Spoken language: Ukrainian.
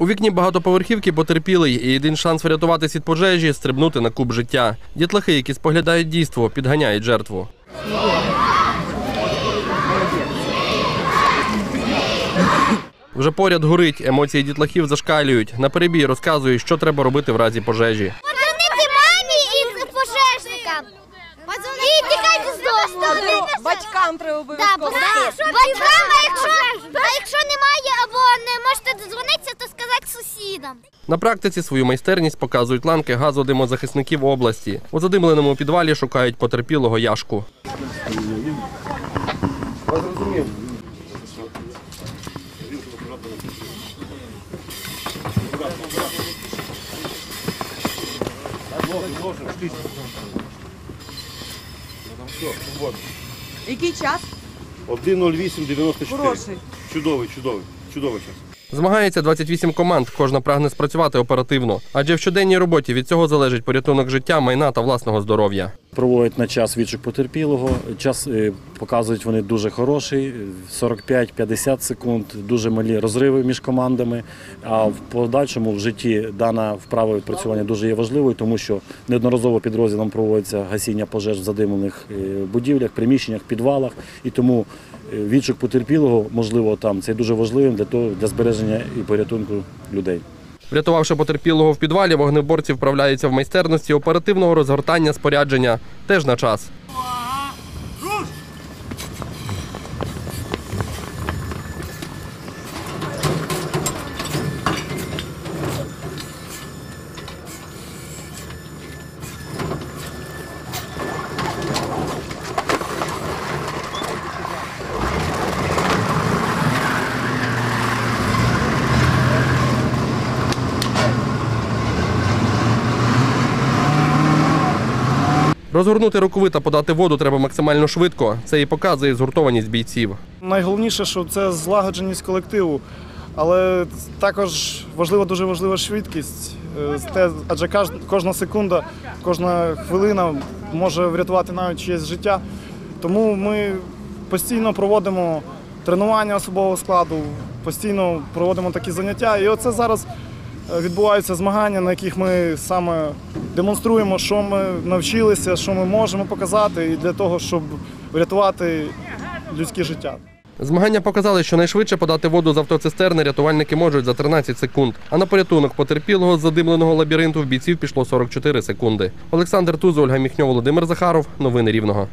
У вікні багатоповерхівки потерпілий і єдиний шанс врятуватись від пожежі стрибнути на куб життя. Дітлахи, які споглядають дійство, підганяють жертву. Вже поряд горить, емоції дітлахів зашкалюють. На перебій розказують, що треба робити в разі пожежі. Подзвонити мамі і пожежникам. І тікайте з дому. Батькам треба обов'язково. батькам, якщо, На практиці свою майстерність показують ланки газодимозахисників області. У задимленому підвалі шукають потерпілого яшку. Який час? 1.08.94. Хороший. Чудовий, чудовий, чудовий час. Змагається 28 команд, кожна прагне спрацювати оперативно. Адже в щоденній роботі від цього залежить порятунок життя, майна та власного здоров'я. Проводять на час відшук потерпілого. Час е, показують вони дуже хороший, 45-50 секунд, дуже малі розриви між командами. А в подальшому в житті дана вправа відпрацювання дуже є важливою, тому що неодноразово підрозділом проводиться гасіння пожеж в задимлених е, будівлях, приміщеннях, підвалах. І тому відшук потерпілого, можливо, там це дуже важливим для того для збереження і порятунку людей. Врятувавши потерпілого в підвалі, вогнеборці вправляються в майстерності оперативного розгортання спорядження теж на час. Розгорнути рукави та подати воду треба максимально швидко. Це і показує згуртованість бійців. Найголовніше, що це злагодженість колективу, але також важлива, дуже важлива швидкість. Е, Адже кожна секунда, кожна хвилина може врятувати навіть чиєсь життя. Тому ми постійно проводимо тренування особового складу, постійно проводимо такі заняття. І оце зараз відбуваються змагання, на яких ми саме демонструємо, що ми навчилися, що ми можемо показати, і для того, щоб врятувати людське життя. Змагання показали, що найшвидше подати воду з автоцистерни рятувальники можуть за 13 секунд. А на порятунок потерпілого з задимленого лабіринту в бійців пішло 44 секунди. Олександр Тузо, Ольга Міхньо, Володимир Захаров. Новини Рівного.